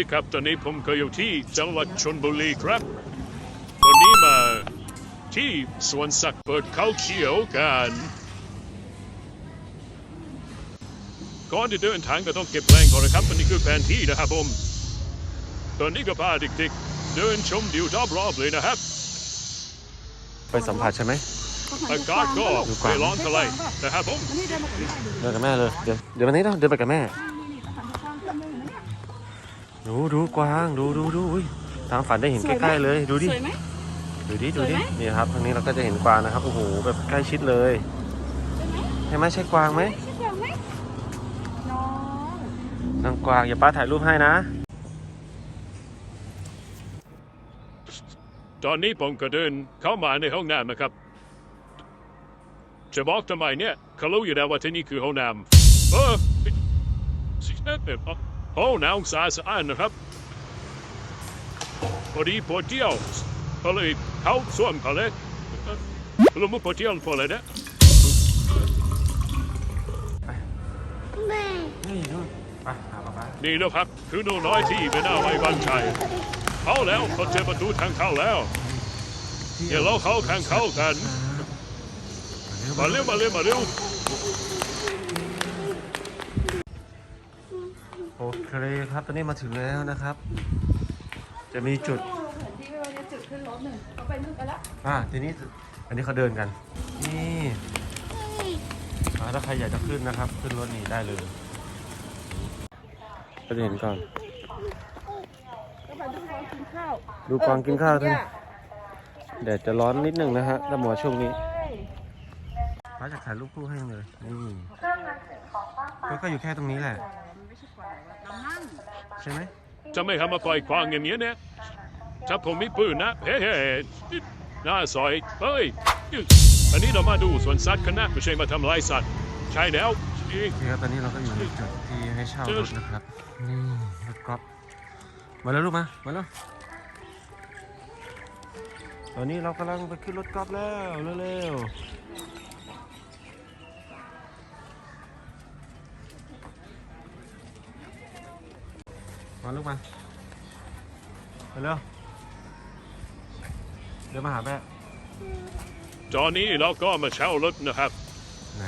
สวัสดีครับ ตอนนี้ผมก็อยู่ที่จังหวัดชนบุรีครับ วันนี้มาที่สวนสัตว์เปิดเขาเขียวกัน ก่อนที่เดินทางก็ต้องเก็บแรงก่อนนะครับอันนี้คือแผนที่นะครับผม ตอนนี้ก็พาเด็กๆ เดินชมดิวรอบๆเลยนะครับ ไปสัมผัสใช่ไหมอากาศก็ไม่ร้อนเท่าไหร่นะครับผมนี่เดินมากับแม่ดูเดินกับแม่เลย เดี๋ยวเดี๋ยววันนี้เราเดินไปกับแม่ ดูดูกวางดูดูดูอุ้ยทางฝันได้เห็นสใกวยไหมล้ๆเลย ดูดิสวยไหม ดูดิดูดิสวยไหม นี่ครับทางนี้เราก็จะเห็นกวางนะครับโอ้โหแบบใกล้ชิดเลยสวยไหมใช่ไหมใช่กวางไหมใช่กวางไหมน้องนางกวางอย่าป้าถ่ายรูปให้นะตอนนี้ผมก็เดินเข้ามาในห้องน้ำนะครับ จะบอกทำไมเนี่ยเขารู้อยู่แล้วว่าที่นี่คือห้องน้ำเออ สิเอ็ดห้องน้ำสะอาดสะอาดนะครับ พอดีพอเที่ยวก็เลยเข้าส่วนเขาเลยรู้มั้ยพอเที่ยวพอเลยนะนี่นู่นไปหาป้าป้านี่นะครับ คือหนูน้อยที่เป็นหน้าไว้บางชัยเข้าแล้วเขาเจอประตูทางเข้าแล้วเดี๋ยวเราเข้าทางเข้ากัน มาเร็วมาเร็วมาเร็ว เคครับ ตอนนี้มาถึงแล้วนะครับ จะมีจุดที่ว่าจะจุดขึ้นรถหนึ่งเขาไปนู่นกันละอ่าทีนี้อันนี้เขาเดินกัน นี่อ่าถ้าใครอยากจะขึ้นนะครับ ขึ้นรถนี้ได้เลยก็จะเห็นก่อน ก็ไปดูกวางกินข้าวดูกวางกินข้าวท่านแดดจะร้อนนิดหนึ่งนะฮะถ้าหมอช่วงนี้ป้าจะถ่ายรูปคู่ให้เลยนี่ก็ก็อยู่แค่ตรงนี้แหละ ไม่ใช่กวางเรานั่ง ใช่ไหมจะไม่ทำมาปล่อยควางอย่างนี้เนี่ยถ้าผมมีปืนนะเฮ้เฮ้หน้าซอยเฮ้ยอันนี้เรามาดูสวนสัตว์กันนะไม่ใช่มาทำลายสัตว์ ใช่แล้วโอเครับตอนนี้เราก็อยู่ในจุดที่ให้เช่ารถนะครับนี่รถกอล์ฟมาแล้วลูกมามาแล้วตอนนี้เรากำลังไปขึ้นรถกอล์ฟแล้วเร็วๆ มาลูกมามาเร็วเดี๋ยวมาหาแม่ตอนนี้เราก็มาเช่ารถนะครับไหน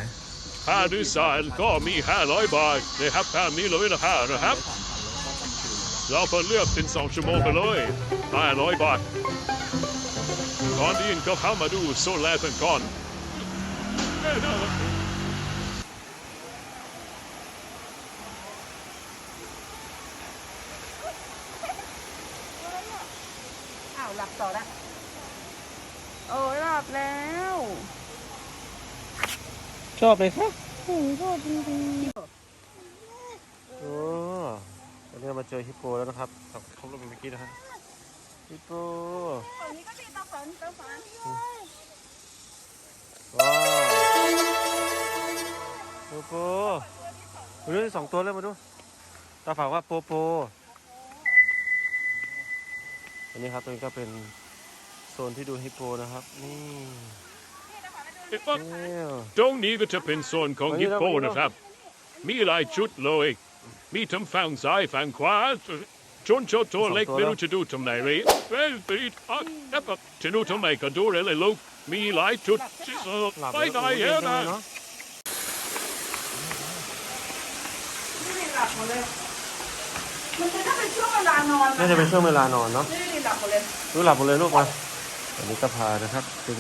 ค่าโดยสารก็มี500บาทนะครับค่ามีเลยนะฮะนะครับ เราเพิ่เลือกเป็น 2 ชั่วโมงไปเลย500บาทก่อนอื่นก็เข้ามาดูโซนแรกกันก่อน อ้าวหลับต่อละโอ้ยหลับแล้ว ชอบเลยครับโอ้ยชอบจริงโอ้ตอนนี้เรามาเจอฮิปโปแล้วนะครับขับเขาลงไปเมื่อกี้นะฮะฮิปโปๆฝั่งนี้ก็มีตาฝันตาฝันว้าวโปโปมาดูสองตัวเลยมาดูตาฝากว่าโปโปอันนี้ครับตรงนี้ก็เป็นโซนที่ดูฮิปโปนะครับ นี่ นี่ตรงนี้ก็จะเป็นโซนของฮิปโปนะครับมีหลายจุดเลยมีทั้งฝั่งซ้ายฝั่งขวาจนเจ้าตัวเล็กไม่รู้จะดูตรงไหนเลยเอ้ยไปอะแล้วก็จะดูตรงไหนก็ดูเลยเลยลูกมีหลายจุดเออหลับไปแล้วไหนโอ้เยอะจังนะลยเนาะนี่หลับหมดเลยมันจะถ้าเป็นช่วงเวลานอนน่าจะเป็นช่วงเวลานอนเนาะนี่หลับหมดเลยลูกหลับหมดเลยลูกมาอันนี้ก็พานะครับเป็น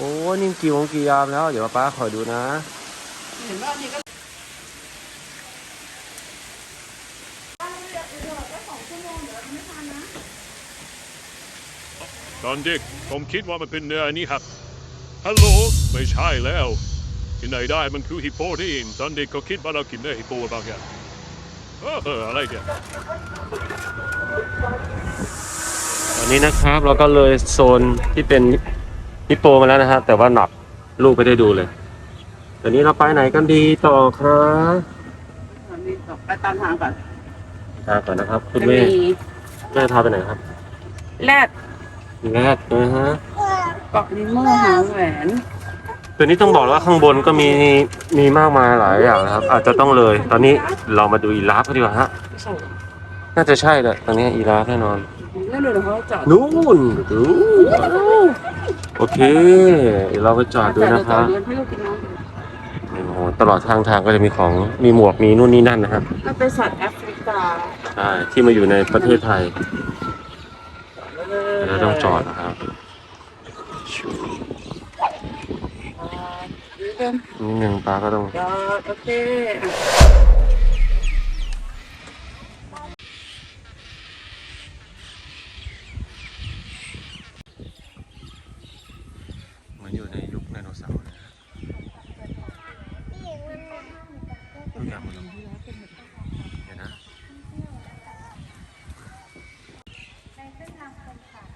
โอ้นี่กี่โมงกี่ยามแล้ว เดี๋ยวป้าคอยดูนะ เห็นว่านี่ก็ตอนเด็กผมคิดว่ามันเป็นเนื้ออันนี้ครับ ฮัลโหล ไม่ใช่แล้วที่ไหนได้มันคือฮิปโปที่เองตอนเด็กก็คิดว่าเรากินเนื้อฮิปโปบางอย่างเอออะไรเนี่ยตอนนี้นะครับเราก็เลยโซนที่เป็น ฮิปโปมาแล้วนะฮะแต่ว่าหนับลูกไม่ได้ดูเลยตอนนี้เราไปไหนกันดีต่อครับนี่ไปตามทางก่อนทางก่อนนะครับ คุณจะแม่มีแม่พาไปไหนครับแรดแรกนะฮะเกาะนิโม่หางแหวนตัวนี้ต้องบอกว่าข้างบนก็มีมีมากมายหลายอย่างนะครับ อาจจะต้องเลย ตอนนี้เรามาดูอีลาฟกันดีกว่าฮะน่าจะใช่แหละตอนนี้อีราฟแน่นอน นั่นเดี๋ยวเขาจอดนู่นดูโอเคเดี๋ยวเราไปจอดดูนะครับเดี๋ยวให้ลูกกินน้ำโอ้โหตลอดทางทางก็จะมีของมีหมวกมีนู่นนี่นั่นนะครับมันเป็นสัตว์แอฟริกาใช่ที่มาอยู่ในประเทศไทยเราต้องจอดนะครับนิดนึงปลาก็ต้องจอดโอเคอะ เหมือนอยู่ในยุคไดโนเสาร์เลยนะทุกอย่างหมดเลยเดี๋ยวนะ ในเส้นทางคนขับ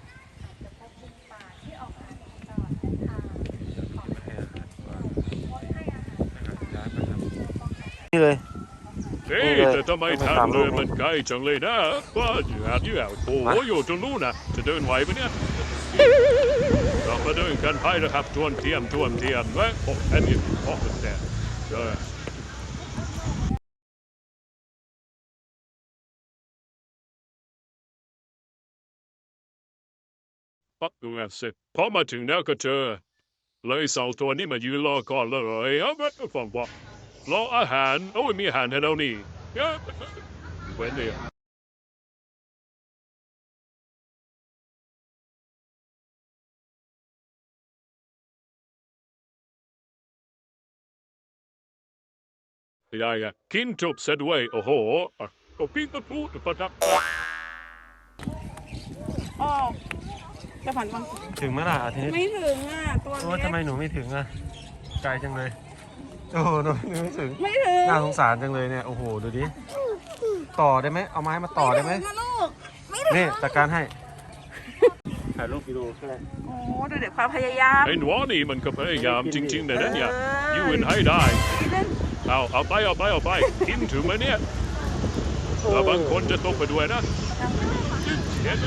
อาจจะพบลิงป่าที่ออกมาตลอดเส้นทางของ ให้อาหารปลา งดให้อาหาร ให้อาหารย้ายไปครับนี่เลย เฮ้ย แต่ทำไมทางเรือมันไกลจังเลยนะว่าอยู่หาอยู่แล้วโอ้โหอยู่ตรงนู้นนะจะเดินไหวปะเนี่ยเรามาเดินกันไปนะครับทวนเทียมทวนเทียมเว้ยโอ้แอนนี้โอ้แต่เออปักดูนะสิพอมาถึงแล้วก็เจอ เลยสองตัวนี้มายืนรอก่อนเลยเอาไปฟังบอกรออาหาร โอ้ยมีอาหารให้เรานี่ เอ้ยเว้นเลยไม่ได้ไงกินจบเสร็จเว้ยโอ้โหอะก็พี่ก็พูดประทับอ๋อจะผ่านวังถึงไหมล่ะอาทิตย์ไม่ถึงอะ ตัวโอ้เล็ก ทำไมหนูไม่ถึงอะไกลจังเลย โอ้โหหนูหนูไม่ถึงไม่ถึงน่าสงสารจังเลยเนี่ยโอ้โหดูดิต่อได้ไหมเอาไม้มาต่อได้ไหมถึงนะลูกนี่จัดการให้ถ่ายรูปวิดีโอก็ได้โอ้ดูเด็กความพยายามไอ้หนูนี่มันก็พยายามจริงๆนะนั่นเนี่ยยืนให้ได้เล่นเอาเอาไปเอาไปเอาไปกินถึงไหมเนี่ยแล้วบางคนจะตกไปด้วยนะเห็นไหม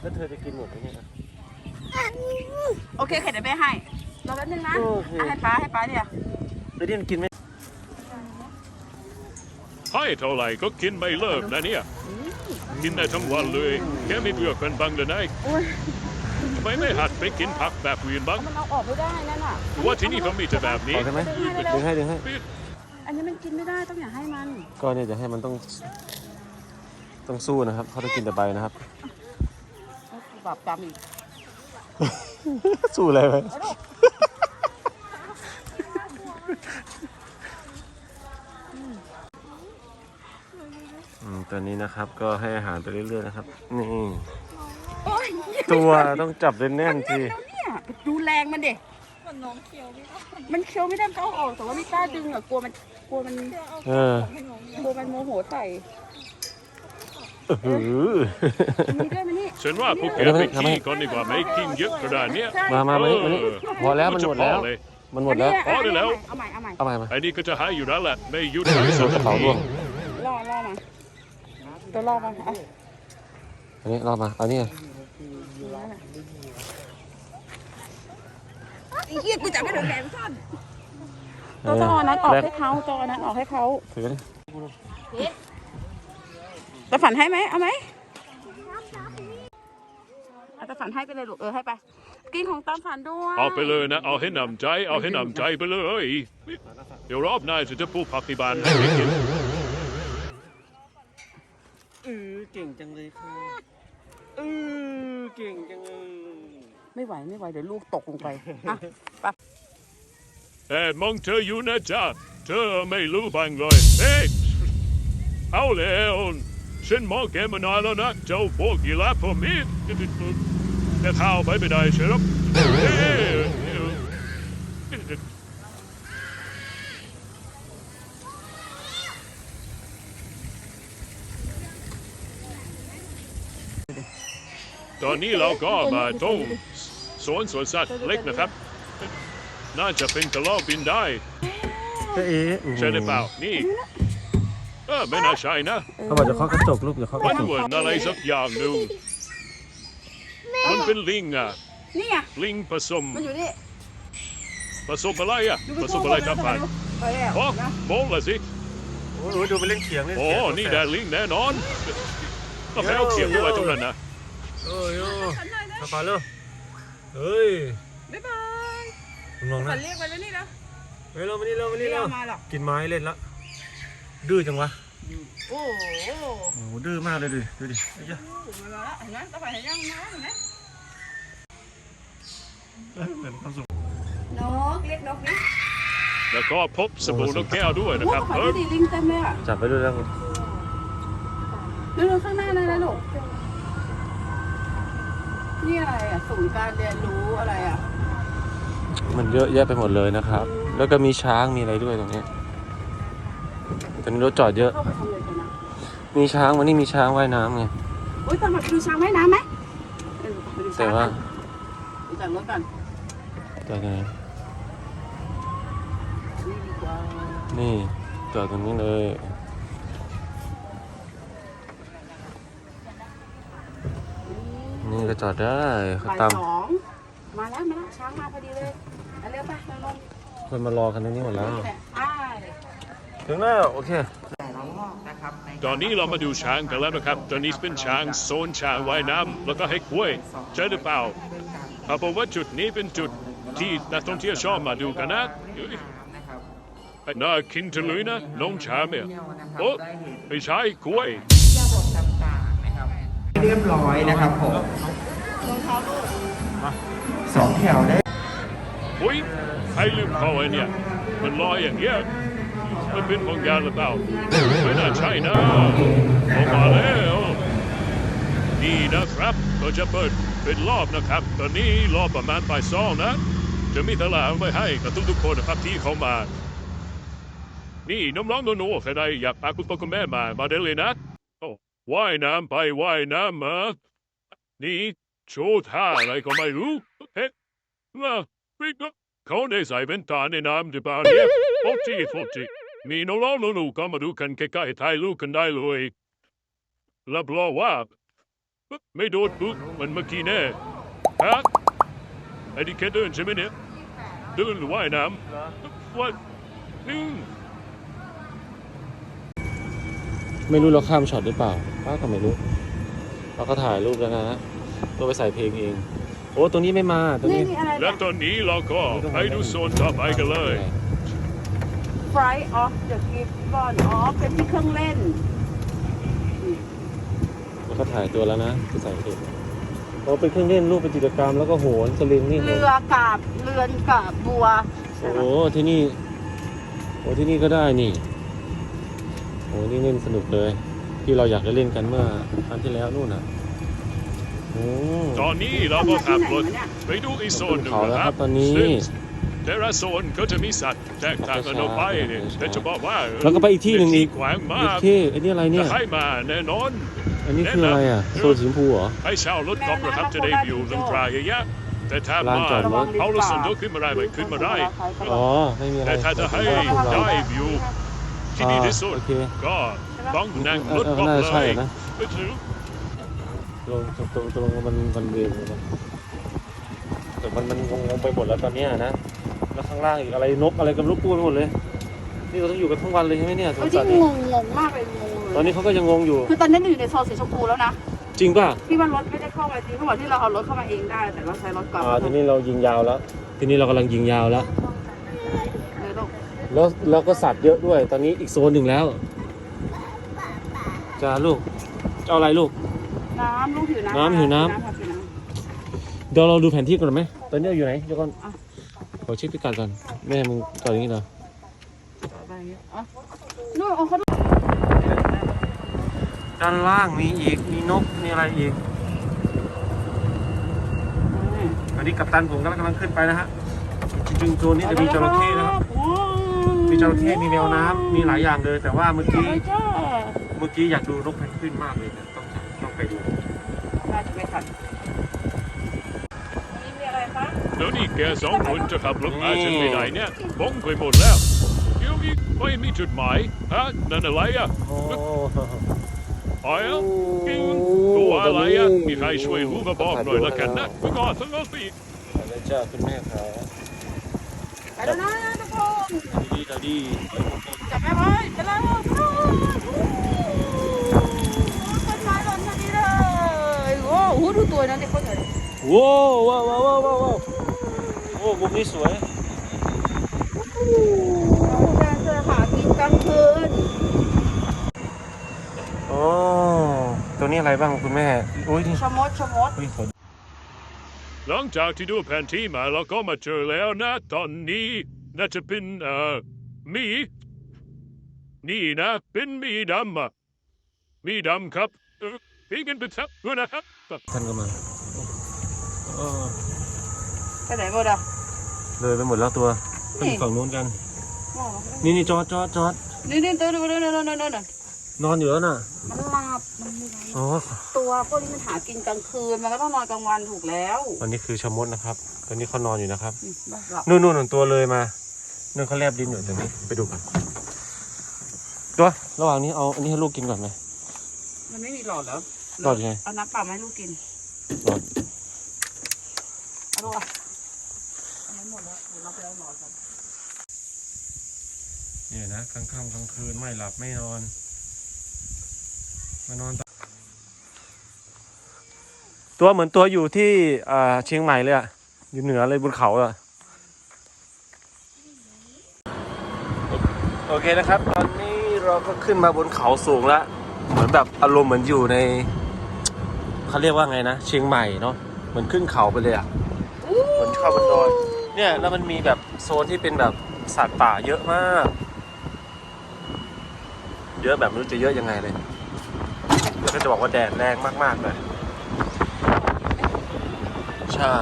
แล้วเธอจะกินหมดไหมเนี่ยโอเคเข็ดเดี๋ยวแม่ให้ รอแป๊บนึงนะโอเค อะให้ป้าให้ป้าเนี่ยแล้วนี่มันกินไหมให้เท่าไหร่ก็กินไม่เลิกนะเนี่ย กินได้ทั้งวันเลย แค่ไม่เบื่อกันบ้างเลยนะโอ้ยทำไมไม่หัดไปกินผักแบบอื่นบ้างมันเอาออกไม่ได้นั่นอะหรือว่าที่นี่เขามีแต่แบบนี้ ต่อได้ไหมดึงให้ดึงให้ปิดอันนี้มันกินไม่ได้ต้องอย่าให้มันก็เนี่ยจะให้มันต้อง ต้องสู้นะครับเขาต้องกินแต่ใบนะครับ เอาบาปกรรมอีกสู้อะไรไหมอืม ตอนนี้นะครับก็ให้อาหารไปเรื่อยๆนะครับ นี่ โอ้ยตัวต้องจับแน่นๆทีแล้วเนี่ยดูแรงมันเด็กมันน้องเคี้ยวไม่ได้มันเคี้ยวไม่ได้มันก็เอาออกแต่ว่าไม่กล้าดึงอะกลัวมันกลัวมันเออกลัวมันโมโหใส่เออมั นนี่ด้วยมันนี่ฉันว่าพวกแกไปขี้ก่อนดีกว่าไหมกินเยอะขนาดเนี้ยใช่มามามานี่มานี่พอแล้วมันหมดแล้วจะพอเลยมันหมดแล้ว พอได้แล้ว เอาใหม่เอาใหม่เอาใหม่มาไอ้นี่ก็จะหายอยู่แล้วแหละไม่หยุดเดี๋ยวเลยสองกระเป๋าทีร่วงล่อล่อมาตัวล่อมาเอาอันนี้เรามาเอานี่ไอ้เหี้ยกูจับไม่ถึงแขนสั้นตัวจอนั้นออกให้เขาจอนั้นออกให้เขาถือดิ ตะฝันให้ไหมเอาไหมเอาตะฝันให้ไปเลยลูกเออให้ไป กินของตามฝันด้วยเอาไปเลยนะ เอาให้หนำใจ เอาให้หนำใจไปเลย เดี๋ยวรอบหน้าจะจะพูดผักที่บ้านให้ไปกินเออเก่งจังเลยค่ะเออเก่งจังเลยไม่ไหวไม่ไหวเดี๋ยวลูกตกลงไปอะไปแต่มองเธออยู่นะจ๊ะเธอไม่รู้บ้างเลยเฮ้ยเอาแล้ว ฉันมองแกมานานแล้วนะเจ้าพวกกีฬาผมนี่แต่เข้าไปไม่ได้ใช่หรอเฮ้ยตอนนี้เราก็มาตรงสวนสวนสัตว์เล็กนะครับ น่าจะเป็นกระรอกบินได้เจ๊เอ๋ใช่หรือเปล่านี่ เออไม่น่าใช่นะเขาบอกจะเคาะกระจกลูกเดี๋ยวเคาะกมัระนจกเหมือนอะไรสักอย่างหนึ่งมันเป็นลิงอะ นี่ไงลิงผสมมันอยู่นี่ผสมอะไรอะผสมอะไรครับผ่านไปแล้วอ๋อนะมองละสิโอ้โหดูไปเล่นเขียงเล่นโอ้เขียงนี่แดลิงแน่นอนก็แพ้เขียงด้วยตรงนั้นนะโอ้ยโอ้ยมาก่อนเร็วเฮ้ยบ๊ายบายลองขวันะญเรียกไปแล้วนี่นะเฮ้ยเรามานี่เรามานี่ไม่เราเอามาหรอกกินไม้เล่นละ ดื้อจังวะโอ้โหโอ้โหดื้อมากเลยดิดูดิไอ้เหี้ยมาแล้วเห็นไหมต้องไปเห็นยังนะเห็นไหมเหมือนความสุขนกเรียกนกนี่แล้วก็พบสบู่นกแก้วด้วยนะครับขวัญเออที่ดีลิงเต็มเลยอะจับไปด้วยแล้วดูดูข้างหน้านั่นนะลูกนี่อะไรอะศูนย์การเรียนรู้อะไรอะมันเยอะแยะไปหมดเลยนะครับ แล้วก็มีช้างมีอะไรด้วยตรงนี้ ตอนนี้รถจอดเยอะ เข้าไปทำเลยกันนะมีช้างวันนี้มีช้างว่ายน้ำไง อุ้ยตามมาไปดูช้างว่ายน้ำไหมเออไปดูช้แต่งว่ากันดูจากรถกันจอดยังไงนี่ดีกว่านี่จอดตรงนี้เลย นี่ก็จอดได้เขาบ่ายตามสองมาแล้วมาแล้วช้างมาพอดีเลยเอาเร็วไปนอนลงคนมารอกันตรงนี้หมดแล้ว นี่แหละอ้าย ถึงแล้วโอเคตอนนี้เรามาดูช้างกันแล้วนะครับ ตอนนี้เป็นช้างโซนช้างว่ายน้ำแล้วก็ให้กล้วยใช่หรือเปล่าเอาเป็นว่าจุดนี้เป็นจุดที่นักท่องเที่ยวชอบมาดูกันนะน่ากินจังเลยนะน้องช้างเนี่ยโอ้ไม่ใช่กล้วยเรียบร้อยนะครับผมสองแถวได้อุ้ยใครลืมเขาไอ้เนี่ยมันลอยอย่างเงี้ย มันเป็นของยาหรือเปล่าไม่น่าใช่นะออกมาแล้วนี่นะครับก็จะเปิดเป็นรอบนะครับ ตอนนี้รอบประมาณบ่ายสองนะ จะมีตลาดไว้ให้กับทุกๆคนนะครับที่เขามา นี่น้องๆหนูๆใครใดอยากพาคุณพ่อคุณแม่มา มาได้เลยนะโอ้ว่ายน้ำไปว่ายน้ำมานี่โชว์ท่าอะไรก็ไม่รู้เฮ้ยมาพี่ก็เขาได้ใส่แว่นตาในน้ำที่บ้านเนี่ยโฟจีโฟจี มีน้องๆหนูๆก็มาดูกันใกล้ๆถ่ายรูปกันได้เลยรับรองว่า ไม่โดดปุ๊บมันเมื่อกี้แน่ฮะไอ้ที่แค่เดินใช่ไหมเนี่ยเดินหรือว่ายน้ำว่าอืมไม่รู้เราข้ามช็อตหรือเปล่าป้าก็ไม่รู้ เราก็ถ่ายรูปแล้วนะตัวไปใส่เพลงเอง โอ้ตัวนี้ไม่มาตัวนี่นี้นี่อะไรและตอนนี้เราก็ไปดูโซนต่อไปกันเลย Fry off the gibbon อ๋อเป็นที่เครื่องเล่น แล้วก็ถ่ายตัวแล้วนะไปใส่เพลงโอ้เป็นเครื่องเล่นรูปเป็นจิตรกรรมแล้วก็โหนสลิงนี่โหเรืนอกาบเรือนกาบบัวโอ้โหที่นี่โอ้ที่นี่ก็ได้นี่โอ้นี่เล่นสนุกเลย ที่เราอยากจะเล่นกันเมื่อครั้งที่แล้วนู่นน่ะโอ้ ตอนนี้เราก็ขับรถไปดูอีกโซนหนึ่งเขาแล้วนะคครัรับบตอนนี้ ซึ่งแต่ละโซนก็จะมีสัตว์ แตกต่างกันออกไปเนี่ยแต่จะบอกว่าแล้วก็ไปอีกที่หนึ่งอีกขวางอีมากกที่ไอ้นี่อะไรเนี่จะยให้มาแน่นอน อันนี้คืออะไรอะโซนสีชมพูเหรอให้เช่ารถกอล์ฟนะครับจะได้วิวลำธารเยอะๆแต่ถ้าลานมาจอดรถเอารถส่วนตัวขึ้นมาได้ไหมขึ้นมาได้อ๋อไม่มีอะไรแต่ถ้าจะให้ได้วิวที่ดีที่สุดโอเคก็ต้องนั่งเอรอถเออกอล์ฟน่าจะเลใช่ยนะไปถึงตรงตรงตรงตรงมันมันเวียนเลยนะแต่มันมันงงๆไปหมดแล้วตอนเนี้ยนะ แล้วข้างล่างอีกอะไรนกอะไรกันลุกปูไปหมดเลย นี่เราต้องอยู่กันทั้งวันเลยใช่ไหมเนี่ยสเออวนที่สัตว์งนี่งงงมากเลยงงตอนเลยนี้เขาก็ยังงงอยู่ คือตอนนี้เราอยู่ในโซนสีชมพูแล้วนะจริงป่ะที่ว่ารถไม่ได้เข้ามาจริงเขาบอกที่เราเอารถเข้ามาเองได้ แต่เราใช้รถก่อนอ่าทีนี้เรายิงยาวแล้ว ทีนี้เรากำลังยิงยาวแล้ว เออลูกแล้วแล้วก็สัตว์เยอะด้วย ตอนนี้อีกโซนหนึ่งแล้วจ้าลูกจะเอาอะไรลูก น้ำลูกหิวน้ำน้ำหิวน้ำครับหิวน้เดี๋ยวเราดูแผนที่ก่อนไหมตอนนี้เราอยู่ไหนเดี๋ยวก่อนอะ ขอเช็คพิกัดก่อน แม่มึงจอดอย่างนี้เหรอำอะไรอย่างเงี้ยอ๋อนู่นเอาเขาด้านล่างมีอีก มีนก มีอะไรอีก อันนี้กัปตันผมกำลังกำลังขึ้นไปนะฮะ จริงๆโซนนี้จะมีจระเข้นะครับ มีจระเข้ มีแมวน้ำมีหลายอย่างเลย แต่ว่าเมื่อกี้จ้าเมื่อกี้อยากดูนกเพนกวินมากเลยเนี่ยต้องต้องไปดูน่าจะไม่ทันนี่มีอะไรคะ แล้วนี่แกสองคนจะขับรถมาฉันไปไหนเนี่ยบ้งไปหมดแล้วเดี๋ยวนี้ไม่มีจุดหมายฮะนั่นอะไรอะไอ้กินตัวอะไรอะมีใครช่วยรู้มาบอกหน่อยละกันนะไม่ก่อนสังเกตสิแล้วจ้าคุณแม่ครับไปแล้วนะตะโกนดีดีจับแม่ไว้ไปแล้วคนมาหล่นทันทีเลยโอ้โหดูตัวนั้นเนี่ยคน ว้าวว้าวว้าวว้าวโอ้มุมนี้สวยเราจะหากินกลางคืนโอ้ตรงนี้อะไรบ้างคุณแม่อุ้ยนี่ชะมดชะมดอุ้ยฝนหลังจากที่ดูแผนที่มาเราก็มาเจอแล้วนะตอนนี้น่าจะเป็นเอ่อหมีนี่นะเป็นหมีดำอะหมีดำครับเออพี่กันเป็นทับด้วยนะครับท่านก็มา เออไปไหนหมดอะเลยไปหมดแล้วตัวไปอยู่ฝั่งนู้นกันอ๋อนี่นี่จอดจอดจอดนี่นี่ตัวนู้นนู้นนู้นนู้นนอนอยู่แล้วน่ะ มันหลับมันไม่ได้อ๋อตัวพวกนี้มันหากินกลางคืนมันก็ต้องนอนกลางวันถูกแล้ววันนี้คือชะมดนะครับตอนนี้เขานอนอยู่นะครับอืมหลับนู่นนู่นนู่นตัวเลยมานู่นเขาแลบดินอยู่ตรงนี้ไปดูกันตัวระหว่างนี้เอาอันนี้ให้ลูกกินก่อนไหมมันไม่มีหลอดแล้วหลอดยังไงเอาน้ำเปล่ามาให้ลูกกินหลอด เอาลูอะเอาไว้หมดแล้วเดี๋ยวเราไปเอาหลอดกันเนี่ยนะกลางค่ำกลางคืนไม่หลับไม่นอนมานอนตตัวเหมือนตัวอยู่ที่อ่าเชียงใหม่เลยอะอยู่เหนือเลยบนเขาอะโอเคนะครับ ตอนนี้เราก็ขึ้นมาบนเขาสูงแล้ว เหมือนแบบอารมณ์เหมือนอยู่ในเขาเรียกว่าไงนะ เชียงใหม่เนาะเหมือนขึ้นเขาไปเลยอะ เหมือนเข้าบนดอยเนี่ยแล้วมันมีแบบโซนที่เป็นแบบสัตว์ป่าเยอะมาก เยอะแบบไม่รู้จะเยอะยังไงเลยแล้วก็จะบอกว่าแดดแรงมากๆเลยใช่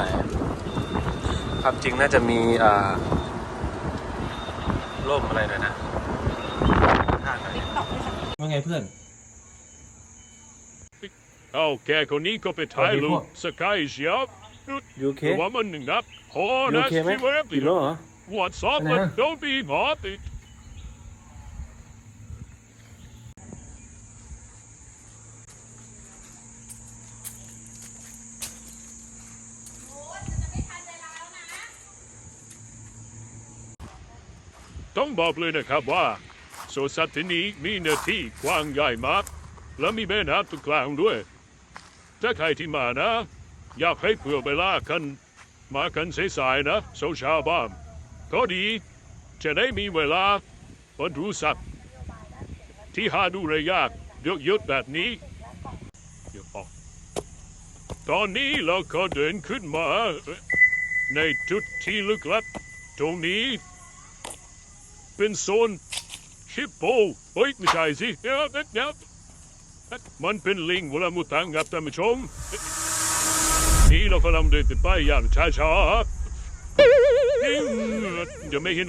ความจริงน่าจะมีอ่าร่มอะไรหน่อยนะว่าไงเพื่อน เอาแกคนนี้ก็ไปถ่ายรูสวัปสดีพวกสกายเชียบ ยูเคว่ามันหนึ่งนับโอ้ยูนะเคไหมสิเว็บกินแล้วเหรอ What's up ไปไหน but อะ don't be bothered ต้องบอกเลยนะครับว่าสวนสัตว์ที่นี้มีเนื้อที่กว้างใหญ่มาก และมีแม่น้ำตรงกลางด้วย ถ้าใครที่มานะ อยากให้เผื่อเวลากัน มากันสายๆนะโซเช้าบ้างก็ดี จะได้มีเวลาบนรู้สัตว์ที่หาดูได้ยากเยอะๆแบบนี้เดี๋ยวออกตอนนี้เราก็เดินขึ้นมา ในจุดที่ลึกลับตรงนี้ เป็นโซนชิปโปเฮ้ยไม่ใช่สิเดี๋ยมันเป็นลิงเวลามุตังครับท่านผู้ชม นี่เรากำลังเดินไปอย่างช้าๆนี่จะไม่เห็น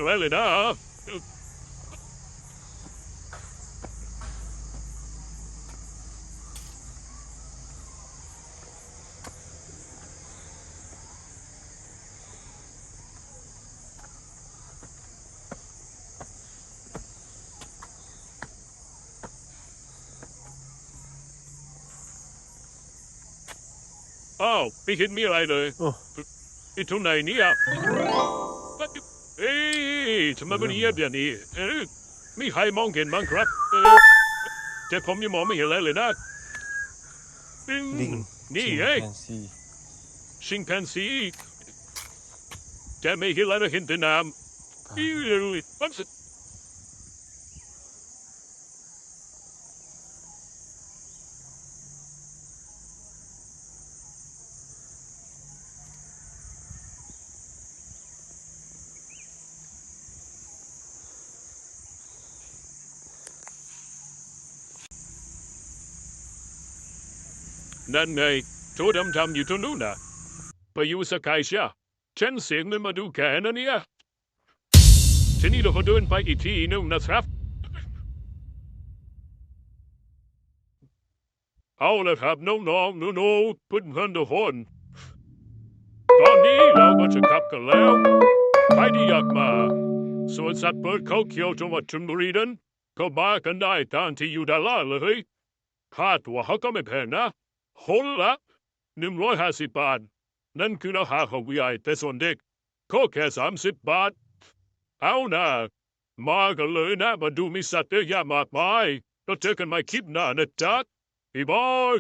อะไรเลยนะอ้าวไม่เห็นมีอะไรเลยโอ้อีตรงไหนเนี่ยเอ้ยทำไมมันเงียบอย่างนี้เอ้ยมีใครมองเห็นบ้างครับเออแต่ผมยังมองไม่เห็นอะไรเลยนะปิ้งลิงนี่เอ้ยแฟนซี ชิงแปนซีแต่ไม่เห็นอะไรนะเห็นแต่น้ำอีเลยมันส นั่นไงโทดำทำอยู่ตรงนู้นนะไปอยู่สกายเชียฉันเสียงมันมาดูแกนะเนี่ยทีนี้เราก็เดินไปอีกที่นึงนะครับ เอาละครับน้องๆหนูๆเพื่อนเพื่อนๆทุกคนตอนนี้เราก็จะกลับกันแล้วใครที่อยากมาสวนสัตว์เปิดเขาเขียวจังหวัดชลบุรีนั้นก็มากันได้ตามที่อยู่ด้านล่างเลยค่าตั๋วเขาก็ไม่แพงนะ คนละาสิบบาท นั่นคือราคาของผู้ใหญ่แต่ส่วนเด็กก็แค่สามสิบบาท เอานะมากันเลยนะ มาดูมีสัตว์เยอะแยะมากมายเราเจอกันใหม่คลิปหน้านะจ๊ะพี่บอย